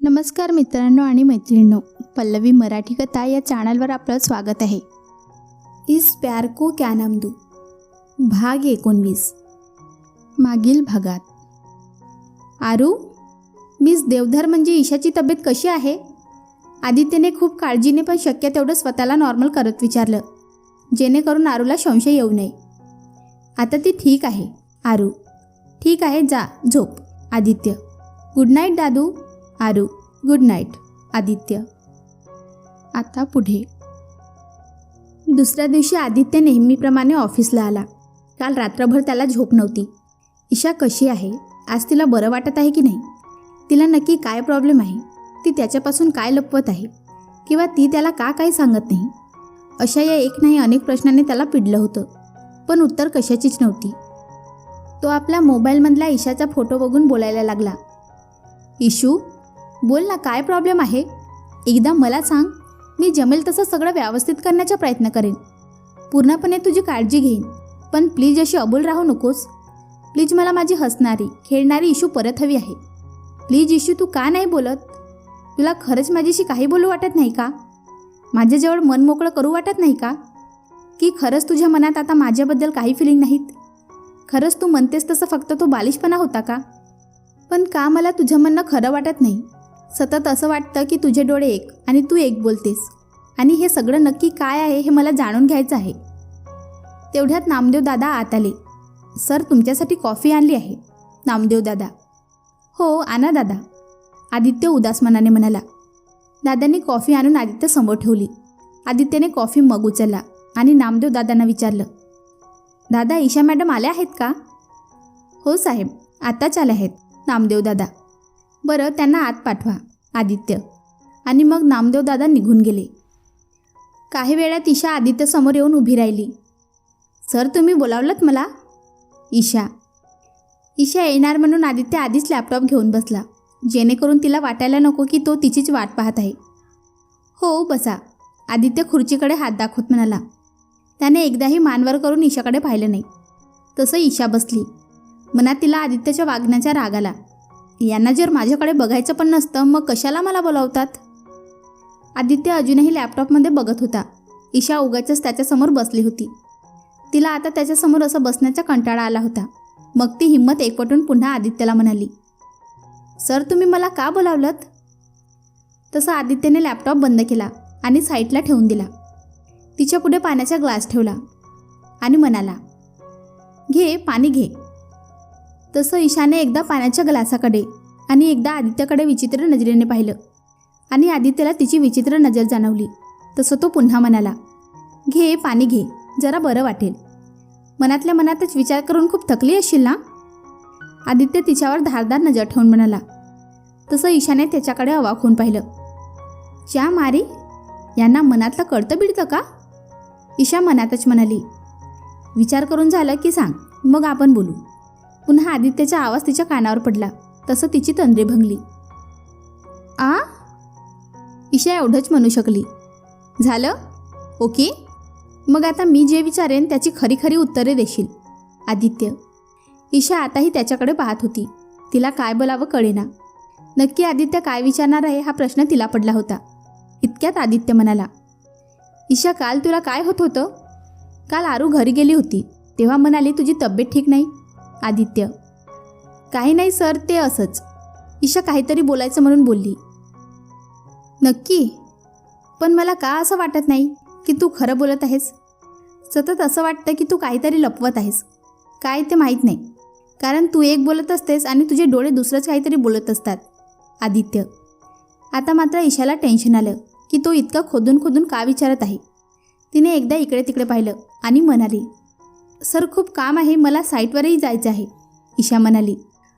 नमस्कार मित्रांनो आणि मैत्रिणींनो पल्लवी मराठी कथा या चॅनलवर आपलं स्वागत आहे. इस प्यार को क्या नाम दू? भाग एकोणवीस. मागील भागात. आरू मिस देवधर म्हणजे ईशाची तब्येत कशी आहे? आदित्यने खूप काळजीने पण शक्य तेवढं स्वतःला नॉर्मल करत विचारलं जेणेकरून आरूला संशय येऊ नये. आता ती ठीक आहे. आरू ठीक आहे जा झोप. आदित्य गुड नाईट दादू. Aru good night Aditya. आता पुढे. दुसऱ्या दिवशी आदित्य नेहमीप्रमाणे ऑफिसला आला. काल रात्रभर त्याला झोप नव्हती. ईशा कशी आहे? आज तिला बरं वाटत आहे की नाही? तिला नक्की काय प्रॉब्लेम आहे? ती त्याच्यापासून काय लपवत आहे? किंवा ती त्याला का काही सांगत नाही? अशा या एक नाही अनेक प्रश्नांनी त्याला पिडलं होतं. पण उत्तर कशाचीच नव्हती. तो आपल्या मोबाईलमधला ईशाचा फोटो बघून बोलायला लागला. इशू बोल ना काय प्रॉब्लेम आहे? एकदा मला सांग मी जमेल तसं सगळं व्यवस्थित करण्याचा प्रयत्न करेन. पूर्णपणे तुझी काळजी घेईन पण प्लीज अशी अबोल राहू नकोस. प्लीज मला माझी हसणारी खेळणारी इशू परत हवी आहे. प्लीज इशू तू का नाही बोलत? तुला खरंच माझ्याशी काही बोलू वाटत नाही का? माझ्याजवळ मन मोकळं करू वाटत नाही का? की खरंच तुझ्या मनात आता माझ्याबद्दल काही फिलिंग नाहीत? खरंच तू म्हणतेस तसं फक्त तो बालिशपणा होता का? पण का मला तुझं म्हणणं खरं वाटत नाही? सतत असं वाटतं की तुझे डोळे एक आणि तू एक बोलतेस. आणि हे सगळं नक्की काय आहे हे मला जाणून घ्यायचं आहे. तेवढ्यात नामदेव दादा आत आले. सर तुमच्यासाठी कॉफी आणली आहे. नामदेव दादा. हो आणा दादा. आदित्य उदास मनाने म्हणाला. दादांनी कॉफी आणून आदित्य समोर ठेवली. आदित्यने कॉफी मग उचलला आणि नामदेव दादांना विचारलं. दादा ईशा मॅडम आल्या आहेत का? हो साहेब. आत्ताच आल्या आहेत. नामदेव दादा. बरं त्यांना आत पाठवा आदित्य. आणि मग नामदेव दादा निघून गेले. काही वेळात ईशा आदित्य समोर येऊन उभी राहिली. सर तुम्ही बोलावलंत मला? ईशा. ईशा येणार म्हणून आदित्य आधीच लॅपटॉप घेऊन बसला. जेणेकरून तिला वाटायला नको की तो तिचीच वाट पाहत आहे. हो बसा. आदित्य खुर्चीकडे हात दाखवत म्हणाला. त्याने एकदाही मानवर करून ईशाकडे पाहिलं नाही. तसं ईशा बसली. मनात तिला आदित्यच्या वागण्याचा राग आला. यांना जर माझ्याकडे बघायचं पण नसतं मग कशाला मला बोलावतात? आदित्य अजूनही लॅपटॉपमध्ये बघत होता. ईशा उगाचच त्याच्यासमोर बसली होती. तिला आता त्याच्यासमोर असं बसण्याचा कंटाळा आला होता. मग ती हिंमत एकवटून पुन्हा आदित्यला म्हणाली सर तुम्ही मला का बोलावलत? तसं आदित्यने लॅपटॉप बंद केला आणि साईटला ठेवून दिला. तिच्या पुढे पाण्याचा ग्लास ठेवला आणि म्हणाला घे पाणी घे. तसं ईशाने एकदा पाण्याच्या ग्लासाकडे आणि एकदा आदित्यकडे विचित्र नजरेने पाहिलं. आणि आदित्यला तिची विचित्र नजर जाणवली. तसं तो पुन्हा म्हणाला घे पाणी घे जरा बरं वाटेल. मनातल्या मनातच विचार करून खूप थकली असशील ना? आदित्य तिच्यावर धारदार नजर ठेवून म्हणाला तसं ईशाने त्याच्याकडे अवाक होऊन पाहिलं. च्या मारी? यांना मनातलं कळतं बिडतं का? ईशा मनातच म्हणाली विचार करून झालं की सांग मग आपण बोलू. पुन्हा आदित्यचा आवाज तिच्या कानावर पडला. तसं तिची तंद्री भंगली. आ? ईशा एवढंच म्हणू शकली. झालं? ओके. मग आता मी जे विचारेन त्याची खरी खरी उत्तरे देशील. आदित्य. ईशा आताही त्याच्याकडे पाहत होती. तिला काय बोलावं कळेना. नक्की आदित्य काय विचारणार आहे हा प्रश्न तिला पडला होता. इतक्यात आदित्य म्हणाला ईशा काल तुला काय होत होतं? काल आरू घरी गेली होती. तेव्हा म्हणाली तुझी तब्येत ठीक नाही. आदित्य. काही नाही सर ते असंच. ईशा काहीतरी बोलायचं म्हणून बोलली. नक्की? पण मला का असं वाटत नाही की तू खरं बोलत आहेस? सतत असं वाटतं की तू काहीतरी लपवत आहेस. काय ते माहीत नाही. कारण तू एक बोलत असतेस आणि तुझे डोळे दुसरंच काहीतरी बोलत असतात. आदित्य. आता मात्र ईशाला टेन्शन आलं की तो इतका खोदून खोदून का विचारत आहे. तिने एकदा इकडे तिकडे पाहिलं आणि म्हणाली सर खूप काम आहे मला साईटवरही जायचं आहे ईशा म्हणाली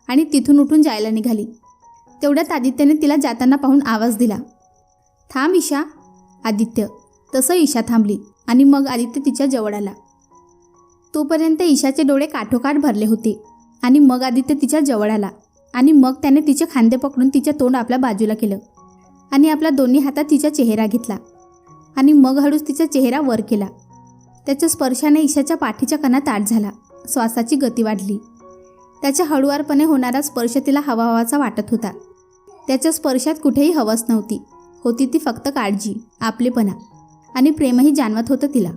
आणि तिथून उठून जायला निघाली. तेवढ्यात आदित्यने तिला जाताना पाहून आवाज दिला. थांब ईशा आदित्य. तसं ईशा थांबली आणि मग आदित्य तिच्या जवळ आला. तोपर्यंत ईशाचे डोळे काठोकाठ भरले होते आणि मग आदित्य तिच्या जवळ आला आणि मग त्याने तिचे खांदे पकडून तिच्या तोंड आपल्या बाजूला केलं आणि आपल्या दोन्ही हातात तिचा चेहरा घेतला आणि मग हळूच तिचा चेहरा वर केला. त्याच्या स्पर्शाने ईशाच्या पाठीच्या कणात आट झाला. श्वासाची गती वाढली. त्याच्या हळुवारपणे होणारा स्पर्श तिला हवाहवाचा वाटत होता. त्याच्या स्पर्शात कुठेही हवस नव्हती. होती ती फक्त काळजी आपलेपणा आणि प्रेमही जाणवत होतं तिला.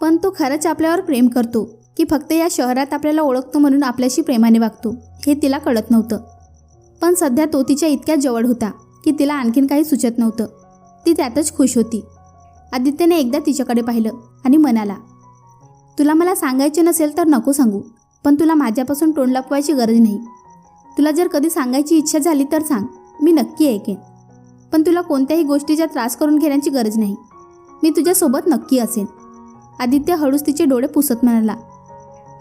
पण तो खरंच आपल्यावर प्रेम करतो की फक्त या शहरात आपल्याला ओळखतो म्हणून आपल्याशी प्रेमाने वागतो हे तिला कळत नव्हतं. पण सध्या तो तिच्या इतक्या जवळ होता की तिला आणखीन काही सुचत नव्हतं. ती त्यातच खुश होती. आदित्यने एकदा तिच्याकडे पाहिलं आणि म्हणाला तुला मला सांगायचे नसेल तर नको सांगू पण तुला माझ्यापासून तोंड लपवायची गरज नाही. तुला जर कधी सांगायची इच्छा झाली तर सांग मी नक्की ऐकेन. पण तुला कोणत्याही गोष्टीचा त्रास करून घेण्याची गरज नाही. मी तुझ्यासोबत नक्की असेन. आदित्य हळूच तिचे डोळे पुसत म्हणाला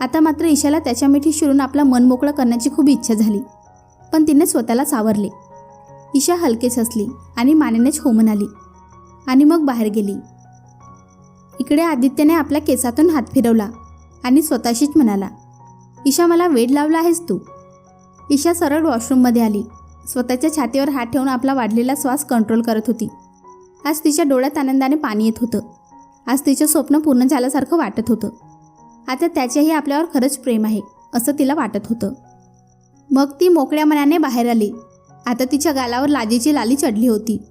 आता मात्र ईशाला त्याच्या मिठी शिरून आपलं मन मोकळं करण्याची खूप इच्छा झाली. पण तिने स्वतःला सावरले. ईशा हलकेच हसली आणि मानेनेच हो म्हणाली आणि मग बाहेर गेली. इकडे आदित्यने आपल्या केसातून हात फिरवला आणि स्वतःशीच म्हणाला ईशा मला वेड लावला आहेस तू. ईशा सरळ वॉशरूममध्ये आली. स्वतःच्या छातीवर हात ठेवून आपला वाढलेला श्वास कंट्रोल करत होती. आज तिच्या डोळ्यात आनंदाने पाणी येत होतं. आज तिचं स्वप्न पूर्ण झाल्यासारखं वाटत होतं. आता त्याचेही आपल्यावर खरंच प्रेम आहे असं तिला वाटत होतं. मग ती मोकळ्या मनाने बाहेर आली. आता तिच्या गालावर लाजेची लाली चढली होती.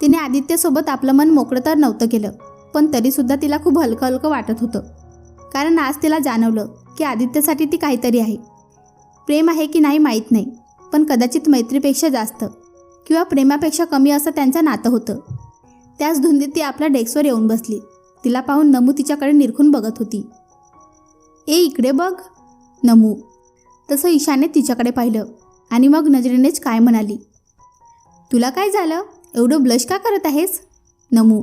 तिने आदित्यसोबत आपलं मन मोकळं तर नव्हतं केलं पण तरीसुद्धा तिला खूप हलकं हलकं वाटत होतं. कारण आज तिला जाणवलं की आदित्यसाठी ती काहीतरी आहे. प्रेम आहे की नाही माहीत नाही पण कदाचित मैत्रीपेक्षा जास्त किंवा प्रेमापेक्षा कमी असं त्यांचं नातं होतं. त्याच धुंदीत ती आपल्या डेस्कवर येऊन बसली. तिला पाहून नमू तिच्याकडे निरखून बघत होती. ए इकडे बघ. नमू तसं ईशाने तिच्याकडे पाहिलं आणि मग नजरेनेच काय म्हणाली तुला काय झालं? एवढं ब्लश का करत आहेस? नमू.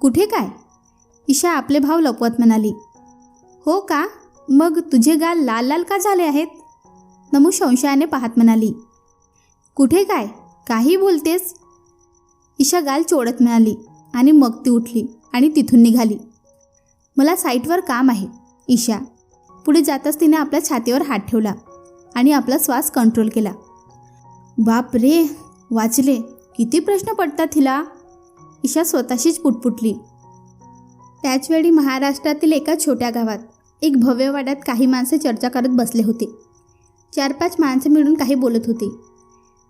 कुठे काय? ईशा आपले भाव लपवत म्हणाली. हो का? मग तुझे गाल लाल लाल का झाले आहेत? नमू संशयाने पाहत म्हणाली. कुठे काय? काही बोलतेस? ईशा गाल चोडत म्हणाली आणि मग ती उठली आणि तिथून निघाली. मला साईटवर काम आहे ईशा. पुढे जाताच तिने आपल्या छातीवर हात ठेवला आणि आपला श्वास कंट्रोल केला. बाप रे वाचले. किती प्रश्न पडतात तिला ईशा स्वतःशीच पुटपुटली. त्याचवेळी महाराष्ट्रातील एका छोट्या गावात एक भव्य वाड्यात काही माणसे चर्चा करत बसले होते. चार पाच माणसे मिळून काही बोलत होते.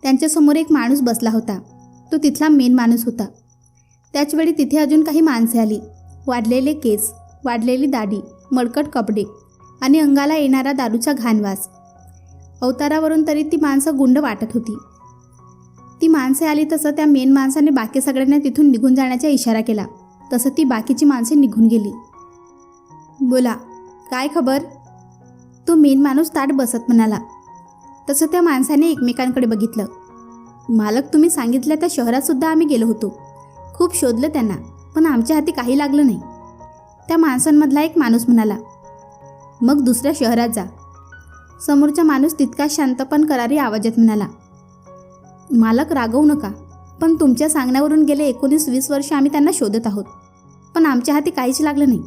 त्यांच्यासमोर एक माणूस बसला होता. तो तिथला मेन माणूस होता. त्याचवेळी तिथे अजून काही माणसे आली. वाढलेले केस वाढलेली दाढी मळकट कपडे आणि अंगाला येणारा दारूचा घाणवास. अवतारावरून तरी ती माणसं गुंड वाटत होती. ती माणसे आली तसं त्या मेन माणसाने बाकी सगळ्यांना तिथून निघून जाण्याचा इशारा केला. तसं ती बाकीची माणसे निघून गेली. बोला काय खबर? तो मेन माणूस ताट बसत म्हणाला. तसं त्या माणसाने एकमेकांकडे बघितलं. मालक तुम्ही सांगितल्या त्या शहरातसुद्धा आम्ही गेलो होतो. खूप शोधलं त्यांना पण आमच्या हाती काही लागलं नाही. त्या माणसांमधला एक माणूस म्हणाला मग दुसऱ्या शहरात जा. समोरचा माणूस तितका शांत पण करारी आवाजात म्हणाला मालक रागवू नका पण तुमच्या सांगण्यावरून गेले एकोणीस वीस वर्ष आम्ही त्यांना शोधत आहोत. पण आमच्या हाती काहीच लागलं नाही.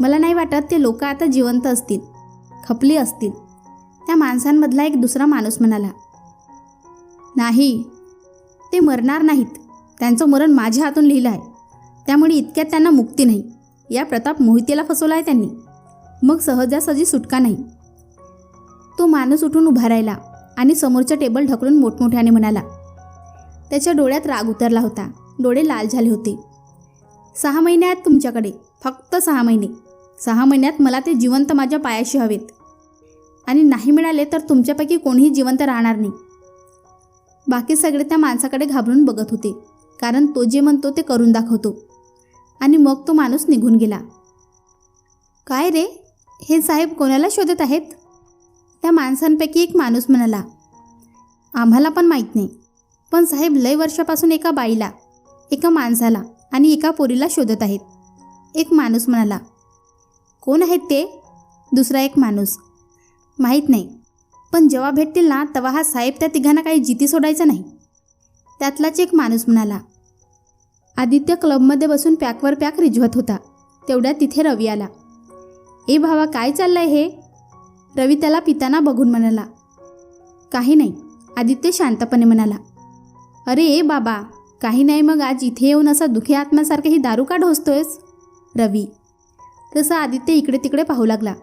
मला नाही वाटत ते लोक आता जिवंत असतील खपली असतील. त्या माणसांमधला एक दुसरा माणूस म्हणाला नाही ते मरणार नाहीत. त्यांचं मरण माझ्या हातून लिहिलं आहे. त्यामुळे इतक्यात त्यांना मुक्ती नाही. या प्रताप मोहितेला फसवला आहे त्यांनी. मग सहजासहजी सुटका नाही. तो माणूस उठून उभा राहिला. आणि समोरचं टेबल ढकलून मोठमोठ्याने म्हणाला. त्याच्या डोळ्यात राग उतरला होता. डोळे लाल झाले होते. सहा महिने आहेत तुमच्याकडे. फक्त सहा महिने. सहा महिन्यात मला ते जिवंत माझ्या पायाशी हवेत. आणि नाही मिळाले तर तुमच्यापैकी कोणीही जिवंत राहणार नाही. बाकी सगळे त्या माणसाकडे घाबरून बघत होते. कारण तो जे म्हणतो ते करून दाखवतो. आणि मग तो माणूस निघून गेला. काय रे? हे साहेब कोणाला शोधत आहेत? त्या माणसांपैकी एक माणूस म्हणाला आम्हाला पण माहीत नाही. पण साहेब लय वर्षापासून एका बाईला एका माणसाला आणि एका पोरीला शोधत आहेत. एक माणूस म्हणाला कोण आहेत ते? दुसरा एक माणूस माहीत नाही. पण जेव्हा भेटतील ना तेव्हा हा साहेब त्या तिघांना काही जिती सोडायचं नाही. त्यातलाच एक माणूस म्हणाला आदित्य क्लबमध्ये बसून पॅकवर पॅक रिझवत होता. तेवढ्या तिथे रवी आला. ए भावा काय चाललंय हे? रवी त्याला पिताना बघून म्हणाला काही नाही. आदित्य शांतपणे म्हणाला अरे ए बाबा काही नाही मग आज इथे येऊन असा दुखी आत्म्यासारखं ही दारू का ढोसतोयस? रवी तसं आदित्य इकडे तिकडे पाहू लागला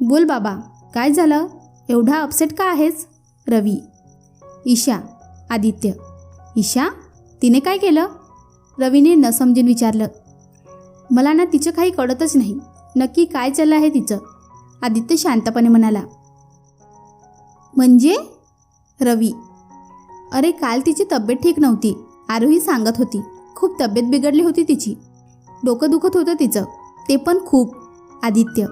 बोल बाबा काय झालं? एवढा अपसेट का आहेस? रवी ईशा आदित्य. ईशा? तिने काय केलं? रवीने न समजून विचारलं मला ना तिचं काही कळतच नाही. नक्की काय चाललं आहे तिचं? आदित्य शांतपणे म्हणाला म्हणजे? रवी. अरे काल तिची तब्येत ठीक नव्हती आरोही सांगत होती. खूप तब्येत बिघडली होती तिची. डोकं दुखत होतं तिचं. ते पण खूप. आदित्य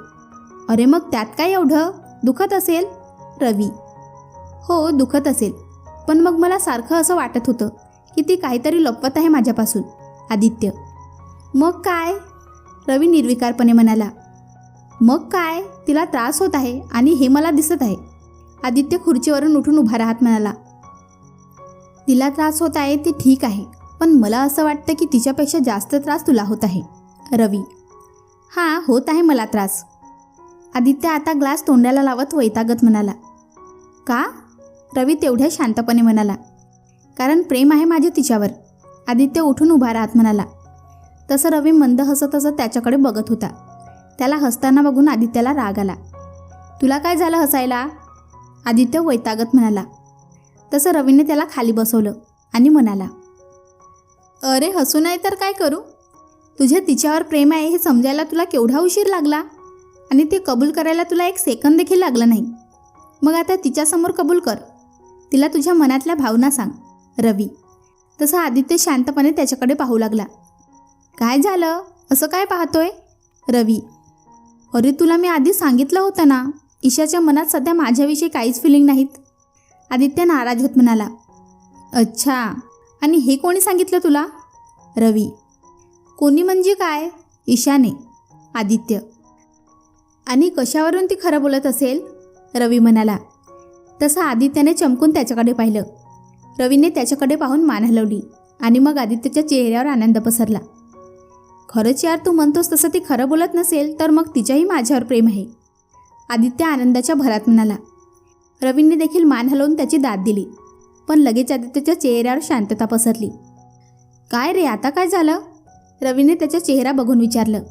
अरे मग त्यात काय एवढं? दुखत असेल? रवी. हो दुखत असेल. पण मग मला सारखं असं वाटत होतं की ती काहीतरी लपवत आहे माझ्यापासून. आदित्य मग काय? रवी निर्विकारपणे म्हणाला मग काय? तिला त्रास होत आहे आणि हे मला दिसत आहे. आदित्य खुर्चीवरून उठून उभा राहत म्हणाला तिला त्रास होत आहे ते ठीक आहे पण मला असं वाटतं की तिच्यापेक्षा जास्त त्रास तुला होत आहे. रवी. हां होत आहे मला त्रास. आदित्य आता ग्लास तोंडाला लावत वैतागत म्हणाला का? रवी तेवढ्या शांतपणे म्हणाला कारण प्रेम आहे माझे तिच्यावर. आदित्य उठून उभा राहत म्हणाला तसं रवी मंद हसत हसत त्याच्याकडे बघत होता. त्याला हसताना बघून आदित्याला राग आला. तुला काय झालं हसायला? आदित्य वैतागत म्हणाला. तसं रवीने त्याला खाली बसवलं आणि म्हणाला अरे हसू नाही तर काय करू? तुझे तिच्यावर प्रेम आहे हे समजायला तुला केवढा उशीर लागला? आणि ते कबूल करायला तुला एक सेकंद देखील लागलं नाही. मग आता तिच्यासमोर कबूल कर. तिला तुझ्या मनातल्या भावना सांग. रवी तसं आदित्य शांतपणे त्याच्याकडे पाहू लागला. काय झालं? असं काय पाहतोय? रवी अरे तुला मी आधी सांगितलं होतं ना ईशाच्या मनात सध्या माझ्याविषयी काहीच फिलिंग नाहीत. आदित्य नाराज होत म्हणाला. अच्छा आणि हे कोणी सांगितलं तुला? रवी. कोणी म्हणजे काय? ईशाने. आदित्य. आणि कशावरून ती खरं बोलत असेल? रवी म्हणाला. तसं आदित्याने चमकून त्याच्याकडे पाहिलं. रवीने त्याच्याकडे पाहून मान हलवली आणि मग आदित्यच्या चेहऱ्यावर आनंद पसरला. खरंच यार तू म्हणतोस तसं ती खरं बोलत नसेल तर मग तिच्याही माझ्यावर प्रेम आहे. आदित्य आनंदाच्या भरात म्हणाला. रवींनी देखील मान हलवून त्याची दाद दिली पण लगेच आदित्यच्या चेहऱ्यावर शांतता पसरली. काय रे आता काय झालं? रवीने त्याचा चेहरा बघून विचारलं.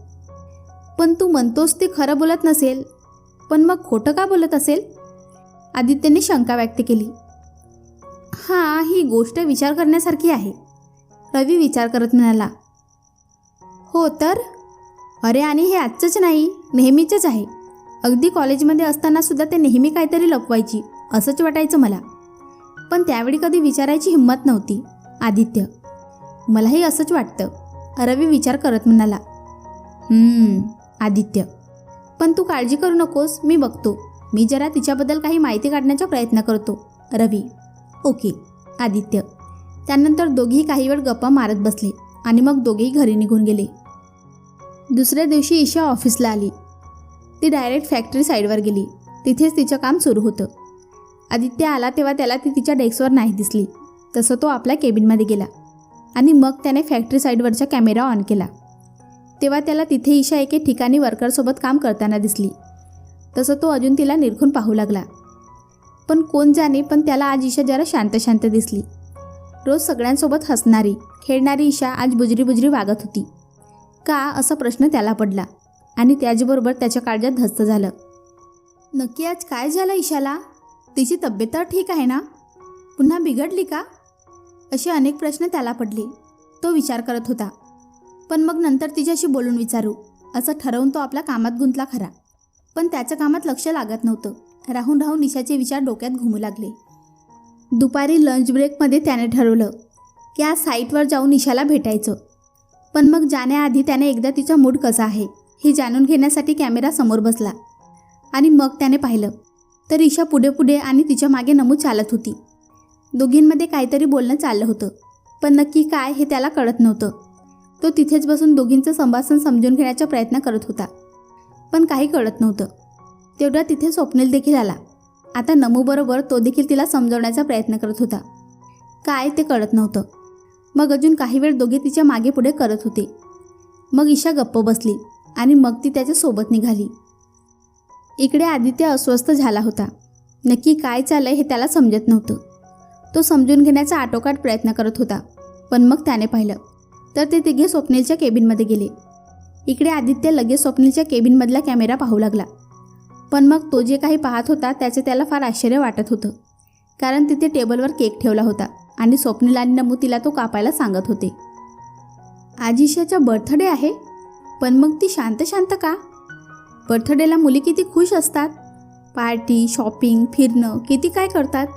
पण तू म्हणतोस ते खरं बोलत नसेल पण मग खोटं का बोलत असेल? आदित्यने शंका व्यक्त केली. हां ही गोष्ट विचार करण्यासारखी आहे रवी विचार करत म्हणाला. हो तर? अरे आणि हे आजचंच नाही नेहमीचंच आहे. अगदी कॉलेजमध्ये असताना सुद्धा ते नेहमी काहीतरी लपवायची असंच वाटायचं मला. पण त्यावेळी कधी विचारायची हिंमत नव्हती आदित्य. मलाही असंच वाटतं. रवी विचार करत म्हणाला आदित्य. पण तू काळजी करू नकोस मी बघतो. मी जरा तिच्याबद्दल काही माहिती काढण्याचा प्रयत्न करतो. रवी ओके. आदित्य. त्यानंतर दोघेही काही वेळ गप्पा मारत बसले आणि मग दोघेही घरी निघून गेले. दुसऱ्या दिवशी ईशा ऑफिसला आली. ती डायरेक्ट फॅक्टरी साईडवर गेली. तिथेच तिचं काम सुरू होतं. आदित्य आला तेव्हा त्याला ती तिच्या डेस्कवर नाही दिसली. तसं तो आपल्या केबिनमध्ये गेला. आणि मग त्याने फॅक्टरी साईडवरचा कॅमेरा ऑन केला. तेव्हा त्याला तिथे ईशा एके ठिकाणी वर्करसोबत काम करताना दिसली. तसं तो अजून तिला निरखून पाहू लागला. पण कोण जाणे पण त्याला आज ईशा जरा शांत शांत दिसली. रोज सगळ्यांसोबत हसणारी खेळणारी ईशा आज बुजरी बुजरी वागत होती. का असा प्रश्न त्याला पडला. आणि त्याचबरोबर त्याच्या काळजात धस्त झालं. नक्की आज काय झालं ईशाला? तिची तब्येत तर ठीक आहे ना? पुन्हा बिघडली का? असे अनेक प्रश्न त्याला पडले. तो विचार करत होता. पण मग नंतर तिच्याशी बोलून विचारू असं ठरवून तो आपल्या कामात गुंतला खरा. पण त्याच्या कामात लक्ष लागत नव्हतं. राहून राहून निशाचे विचार डोक्यात घुमू लागले. दुपारी लंच ब्रेकमध्ये त्याने ठरवलं की आज साईटवर जाऊन निशाला भेटायचं. पण मग जाण्याआधी त्याने एकदा तिचा मूड कसा आहे हे जाणून घेण्यासाठी कॅमेरा समोर बसला. आणि मग त्याने पाहिलं तर ईशा पुढे पुढे आणि तिच्यामागे नमूद चालत होती. दोघींमध्ये काहीतरी बोलणं चाललं होतं पण नक्की काय हे त्याला कळत नव्हतं. तो तिथेच बसून दोघींचं संभाषण समजून घेण्याचा प्रयत्न करत होता पण काही कळत नव्हतं. तेवढ्या तिथे स्वप्नील देखील आला. आता नमूबरोबर तो देखील तिला समजवण्याचा प्रयत्न करत होता. काय ते कळत नव्हतं. मग अजून काही वेळ दोघे तिच्यामागे पुढे करत होते. मग ईशा गप्प बसली आणि मग ती त्याच्या सोबत निघाली. इकडे आदित्य अस्वस्थ झाला होता. नक्की काय चाललंय हे त्याला समजत नव्हतं. तो समजून घेण्याचा आटोकाट प्रयत्न करत होता पण मग त्याने पाहिलं. तर ते तिघे स्वप्नीलच्या केबिनमध्ये गेले. इकडे आदित्य लगेच स्वप्नीलच्या केबिनमधला कॅमेरा पाहू लागला. पण मग तो जे काही पाहत होता त्याचे त्याला फार आश्चर्य वाटत होतं कारण तिथे टेबलवर केक ठेवला होता. आणि स्वप्नील आणि नमू तिला तो कापायला सांगत होते. आजिशाचा बर्थडे आहे पण मग ती शांत शांत का? बर्थडेला मुली किती खुश असतात. पार्टी शॉपिंग फिरणं किती काय करतात.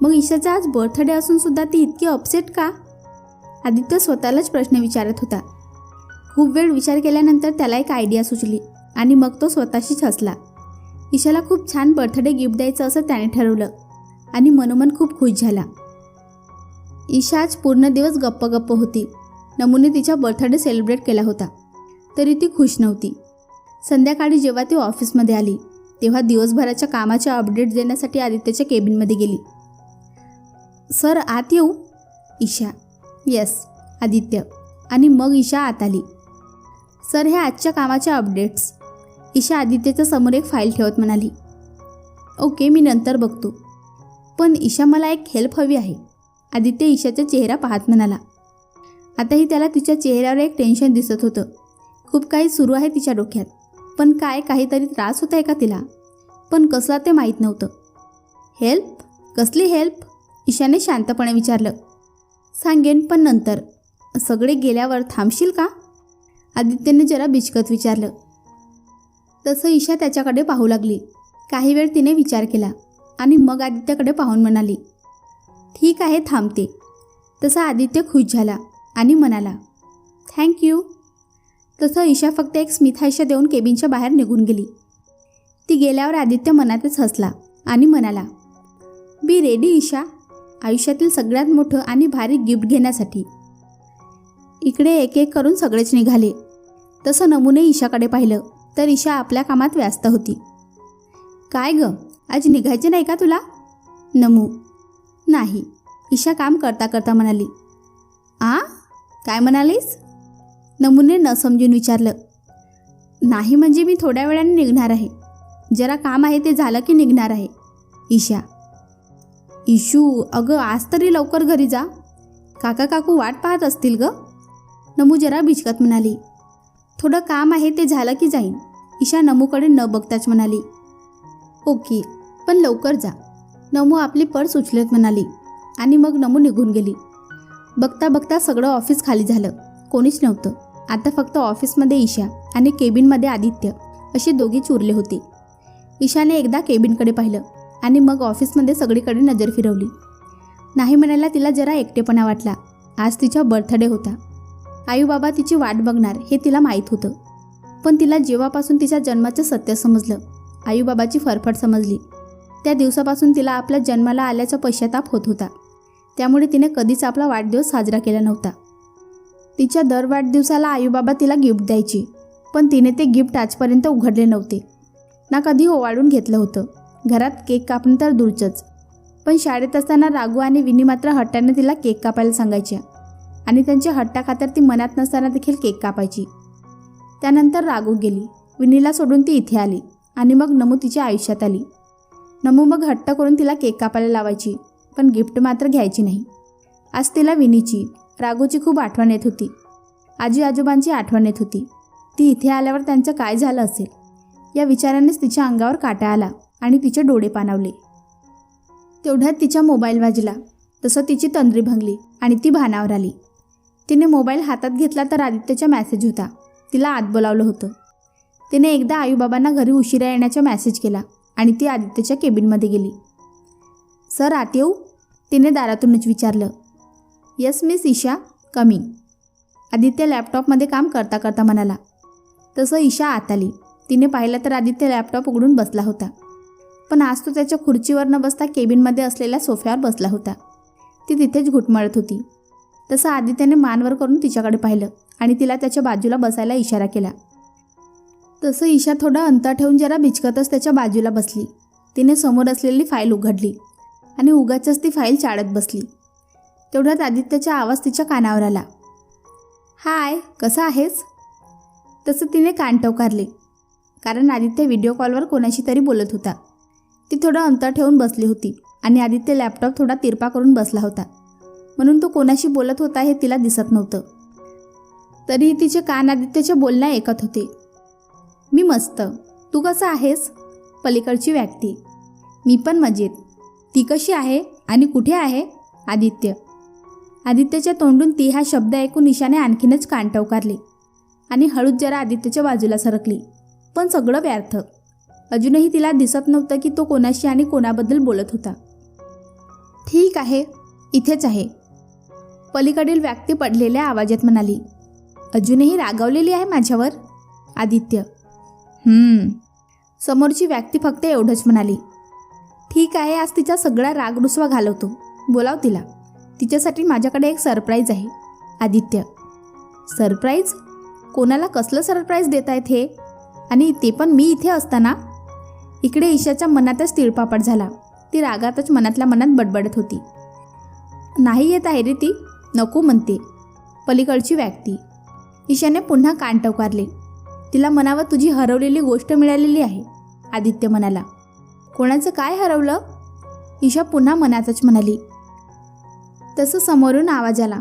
मग ईशाचा आज बर्थडे असूनसुद्धा ती इतकी अपसेट का? आदित्य स्वतःलाच प्रश्न विचारत होता. खूप वेळ विचार केल्यानंतर त्याला एक आयडिया सुचली आणि मग तो स्वतःशीच हसला. ईशाला खूप छान बर्थडे गिफ्ट द्यायचं असं त्याने ठरवलं आणि मनोमन खूप खुश झाला. ईशाच आज पूर्ण दिवस गप्प गप्प होती. नमूने तिचा बर्थडे सेलिब्रेट केला होता. तरी ती खुश नव्हती. संध्याकाळी जेव्हा ती ऑफिसमध्ये आली तेव्हा दिवसभराच्या कामाच्या अपडेट देण्यासाठी आदित्यच्या केबिनमध्ये गेली. सर आत येऊ? ईशा. येस आदित्य. आणि मग ईशा आत आली. सर हे आजच्या कामाचे अपडेट्स. ईशा आदित्यच्या समोर एक फाईल ठेवत म्हणाली. ओके मी नंतर बघतो. पण ईशा मला एक हेल्प हवी आहे. आदित्य ईशाचा चेहरा पाहत म्हणाला. आताही त्याला तिच्या चेहऱ्यावर एक टेन्शन दिसत होतं. खूप काही सुरू आहे तिच्या डोक्यात. पण काय काहीतरी त्रास होत आहे का तिला? पण कसला ते माहीत नव्हतं. हेल्प? कसली हेल्प? ईशाने शांतपणे विचारलं. सांगेन पण नंतर. सगळे गेल्यावर थांबशील का? आदित्यने जरा बिचकत विचारलं. तसं ईशा त्याच्याकडे पाहू लागली. काही वेळ तिने विचार केला आणि मग आदित्यकडे पाहून म्हणाली. ठीक आहे थांबते. तसा आदित्य खुश झाला आणि म्हणाला थँक्यू तसं ईशा फक्त एक स्मिथायशा देऊन केबिनच्या बाहेर निघून गेली. ती गेल्यावर आदित्य मनातच हसला आणि म्हणाला बी रेडी ईशा. आयुष्यातील सगळ्यात मोठं आणि भारी गिफ्ट घेण्यासाठी. इकडे एक एक करून सगळेच निघाले. तसं नमुने ईशाकडे पाहिलं तर ईशा आपल्या कामात व्यस्त होती. काय ग? आज निघायचे नाही का तुला? नमू. नाही. ईशा काम करता करता म्हणाली आ? काय म्हणालीस? नमुने न समजून विचारलं नाही म्हणजे मी थोड्या वेळाने निघणार आहे. जरा काम आहे ते झालं की निघणार आहे. ईशा इशू अगं आज तरी लवकर घरी जा. काका काकू वाट पाहत असतील ग. नमू जरा भिचकत म्हणाली थोडं काम आहे ते झालं की जाईन. ईशा नमूकडे न बघताच म्हणाली ओके पण लवकर जा. नमू आपली पर्स उचलत म्हणाली. आणि मग नमू निघून गेली. बघता बघता सगळं ऑफिस खाली झालं. कोणीच नव्हतं. आता फक्त ऑफिसमध्ये ईशा आणि केबिनमध्ये आदित्य असे दोघीच उरले होते. ईशाने एकदा केबिनकडे पाहिलं आणि मग ऑफिसमध्ये सगळीकडे नजर फिरवली. नाही म्हणायला तिला जरा एकटेपणा वाटला. आज तिचा बर्थडे होता. आईबाबा तिची वाट बघणार हे तिला माहीत होतं. पण तिला जेव्हापासून तिच्या जन्माचं सत्य समजलं आईबाबाची फरफट समजली. त्या दिवसापासून तिला आपल्या जन्माला आल्याचा पश्चाताप होत होता. त्यामुळे तिने कधीच आपला वाढदिवस साजरा केला नव्हता. तिच्या दर वाढदिवसाला आईबाबा तिला गिफ्ट द्यायची पण तिने ते गिफ्ट आजपर्यंत उघडले नव्हते. ना कधी ओवाळून घेतलं होतं. घरात केक कापणं तर दूरचंच. पण शाळेत असताना राघू आणि विनी मात्र हट्टाने तिला केक कापायला सांगायच्या आणि त्यांच्या हट्टाखातर ती मनात नसताना देखील केक कापायची. त्यानंतर राघू गेली. विनीला सोडून ती इथे आली आणि मग नमू तिच्या आयुष्यात आली. नमू मग हट्ट करून तिला केक कापायला लावायची पण गिफ्ट मात्र घ्यायची नाही. आज तिला विनीची राघूची खूप आठवण येत होती. आजी आजोबांची आठवण येत होती. ती इथे आल्यावर त्यांचं काय झालं असेल? या विचारानेच तिच्या अंगावर काटा आला आणि तिचे डोळे पाणावले. तेवढ्यात तिचा मोबाईल वाजला. तसं तिची तंद्री भंगली आणि ती भानावर आली. तिने मोबाईल हातात घेतला तर आदित्यचा मॅसेज होता. तिला आत बोलावलं होतं. तिने एकदा आईबाबांना घरी उशिरा येण्याचा मॅसेज केला. आणि ती आदित्यच्या केबिनमध्ये गेली. सर आत येऊ तिने दारातूनच विचारलं. Yes miss Isha coming Aditya लॅपटॉपमध्ये काम करता करता म्हणाला. तसं ईशा आत आली. तिने पाहिलं तर आदित्य लॅपटॉप उघडून बसला होता. पण आज तो त्याच्या खुर्चीवर न बसता केबिनमध्ये असलेल्या सोफ्यावर बसला होता. ती तिथेच घुटमळत होती. तसं आदित्यने मानवर करून तिच्याकडे पाहिलं आणि तिला त्याच्या बाजूला बसायला इशारा केला. तसं ईशा थोडं अंतर ठेवून जरा बिचकतच त्याच्या बाजूला बसली. तिने समोर असलेली फाईल उघडली आणि उगाचच ती फाईल चाळत बसली. तेवढ्यात आदित्यचा आवाज तिच्या कानावर आला. हाय कसा आहेस? तसं तिने कान टवकारले कारण आदित्य व्हिडिओ कॉलवर कोणाशी तरी बोलत होता. ती थोडं अंतर ठेवून बसली होती आणि आदित्य लॅपटॉप थोडा तिरपा करून बसला होता. म्हणून तो कोणाशी बोलत होता हे तिला दिसत नव्हतं. तरीही तिचे कान आदित्यच्या बोलण्या ऐकत होते. मी मस्त. तू कसं आहेस? पलीकडची व्यक्ती. मी पण मजेत. ती कशी आहे आणि कुठे आहे? आदित्य. आदित्यच्या तोंडून ती हा शब्द ऐकून ईशाने आणखीनच कान टवकारले आणि हळूच जरा आदित्यच्या बाजूला सरकली. पण सगळं व्यर्थ. अजूनही तिला दिसत नव्हतं की तो कोणाशी आणि कोणाबद्दल बोलत होता. ठीक आहे. इथेच आहे. पलीकडील व्यक्ती पडलेल्या आवाजात म्हणाली अजूनही रागावलेली आहे माझ्यावर? आदित्य. समोरची व्यक्ती फक्त एवढंच म्हणाली ठीक आहे आज तिचा सगळा रागरुसवा घालवतो. बोलाव तिला. तिच्यासाठी माझ्याकडे एक सरप्राईज आहे आदित्य. सरप्राईज? कोणाला कसलं सरप्राईज देत आहेत हे? आणि ते पण मी इथे असताना? इकडे ईशाच्या मनातच तिळपापड झाला. ती रागातच मनातल्या मनात बडबडत होती. नाही येत आहे रे ती. नको म्हणते. पलीकडची व्यक्ती. ईशाने पुन्हा कान टवकारले तिला मनावर तुझी हरवलेली गोष्ट मिळालेली आहे आदित्य म्हणाला. कोणाचं काय हरवलं? ईशा पुन्हा मनातच म्हणाली. तसं समोरून आवाज आला.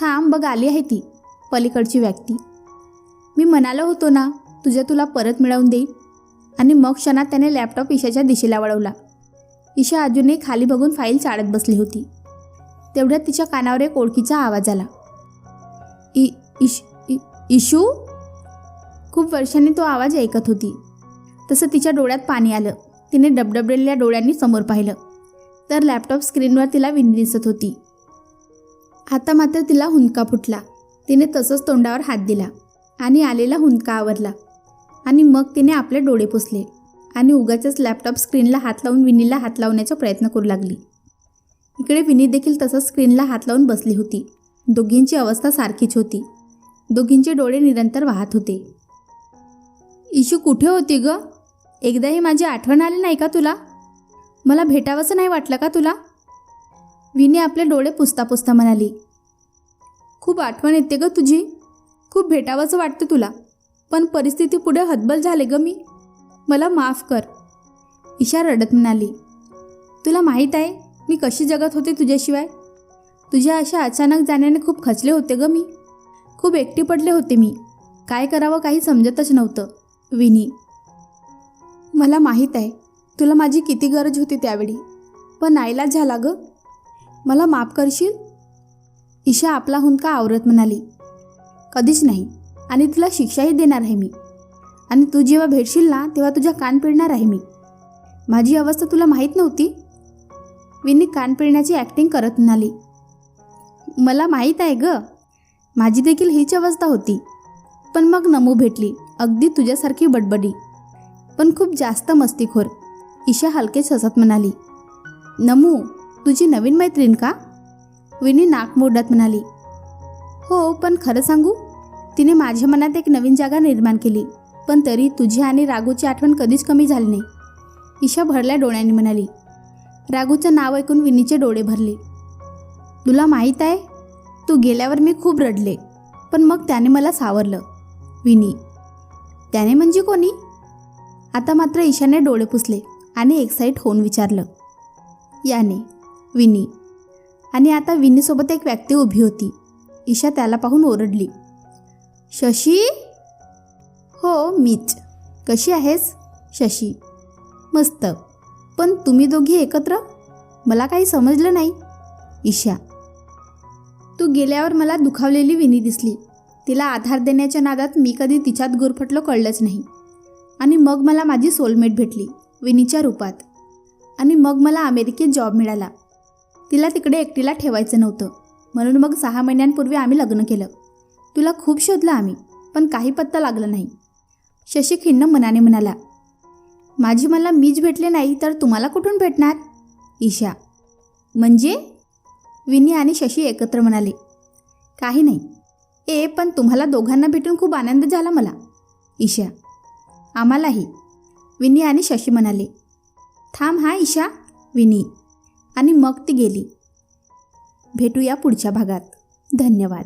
थांब बघ आली आहे ती पलीकडची व्यक्ती. मी म्हणालो होतो ना तुझ्या तुला परत मिळवून देईन. आणि मग क्षणात त्याने लॅपटॉप ईशाच्या दिशेला वळवला. ईशा अजूनही खाली बघून फाईल चाळत बसली होती. तेवढ्यात तिच्या कानावर एक ओळखीचा आवाज आला. इ इश इ- इशू? खूप वर्षांनी तो आवाज ऐकत होती. तसं तिच्या डोळ्यात पाणी आलं. तिने डबडबलेल्या डोळ्यांनी समोर पाहिलं. तर लॅपटॉप स्क्रीनवर तिला विंदी दिसत होती. आता मात्र तिला हुंदका फुटला. तिने तसंच तोंडावर हात दिला आणि आलेला हुंदका आवरला. आणि मग तिने आपले डोळे पुसले आणि उगाचच लॅपटॉप स्क्रीनला हात लावून विनीला हात लावण्याचा प्रयत्न करू लागली. इकडे विनी देखील तसंच स्क्रीनला हात लावून बसली होती. दोघींची अवस्था सारखीच होती. दोघींचे डोळे निरंतर वाहत होते. इशू कुठे होती ग? एकदाही माझी आठवण आली नाही का तुला? मला भेटावंसं नाही वाटलं का तुला? विनी आपले डोळे पुसता पुसता म्हणाली. खूप आठवण येते ग तुझी. खूप भेटावंसं वाटतं तुला. पण परिस्थिती पुढे हतबल झाले ग मी. मला माफ कर. ईशा रडत म्हणाली. तुला माहीत आहे मी कशी जगत होते तुझ्याशिवाय? तुझ्या अशा अचानक जाण्याने खूप खचले होते ग मी. खूप एकटी पडले होते मी. काय करावं काही समजतच नव्हतं. विनी मला माहीत आहे तुला माझी किती गरज होती त्यावेळी. पण नाईलाज झाला ग. मला माफ करशील? ईशा आपला हुंदका आवरत म्हणाली? कधीच नाही आणि तुला शिक्षाही देणार आहे मी. आणि तू जेव्हा भेटशील ना तेव्हा तुझ्या कान पिळणार आहे मी. माझी अवस्था तुला माहीत नव्हती? विनी कान पिळण्याची ॲक्टिंग करत म्हणाली. मला माहीत आहे ग. माझी देखील हीच अवस्था होती. पण मग नमू भेटली. अगदी तुझ्यासारखी बडबडी. पण खूप जास्त मस्तीखोर ईशा हलकेच हसत म्हणाली. नमू तुझी नवीन मैत्रीण का? विनी नाक मोडत म्हणाली. हो पण खरं सांगू तिने माझ्या मनात एक नवीन जागा निर्माण केली पण तरी तुझी आणि रागूची आठवण कधीच कमी झाली नाही. ईशा भरल्या डोळ्यांनी म्हणाली. रागूचं नाव ऐकून विनीचे डोळे भरले. तुला माहीत आहे तू गेल्यावर मी खूप रडले पण मग त्याने मला सावरलं. विनी त्याने म्हणजे कोणी? आता मात्र ईशाने डोळे पुसले आणि एक्साईट होऊन विचारलं. याने विनी. आणि आता विनीसोबत एक व्यक्ती उभी होती. ईशा त्याला पाहून ओरडली. शशी? हो मीच. कशी आहेस? शशी. मस्त. पण तुम्ही दोघी एकत्र? मला काही समजलं नाही. ईशा. तू गेल्यावर मला दुखावलेली विनी दिसली. तिला आधार देण्याच्या नादात मी कधी तिच्यात गुरफटलो कळलंच नाही. आणि मग मला माझी सोलमेट भेटली विनीच्या रूपात. आणि मग मला अमेरिकेत जॉब मिळाला. तिला तिकडे एकटीला ठेवायचं नव्हतं. म्हणून मग सहा महिन्यांपूर्वी आम्ही लग्न केलं. तुला खूप शोधलं आम्ही पण काही पत्ता लागला नाही. शशी खिन्न मनाने म्हणाला माझी मला मीच भेटले नाही तर तुम्हाला कुठून भेटणार? ईशा. म्हणजे? विनी आणि शशी एकत्र म्हणाले काही नाही. ए पण तुम्हाला दोघांना भेटून खूप आनंद झाला मला. ईशा. आम्हालाही. विनी आणि शशी म्हणाले थांब हा ईशा विनी. आणि मग ती गेली. भेटूया पुढच्या भागात. धन्यवाद.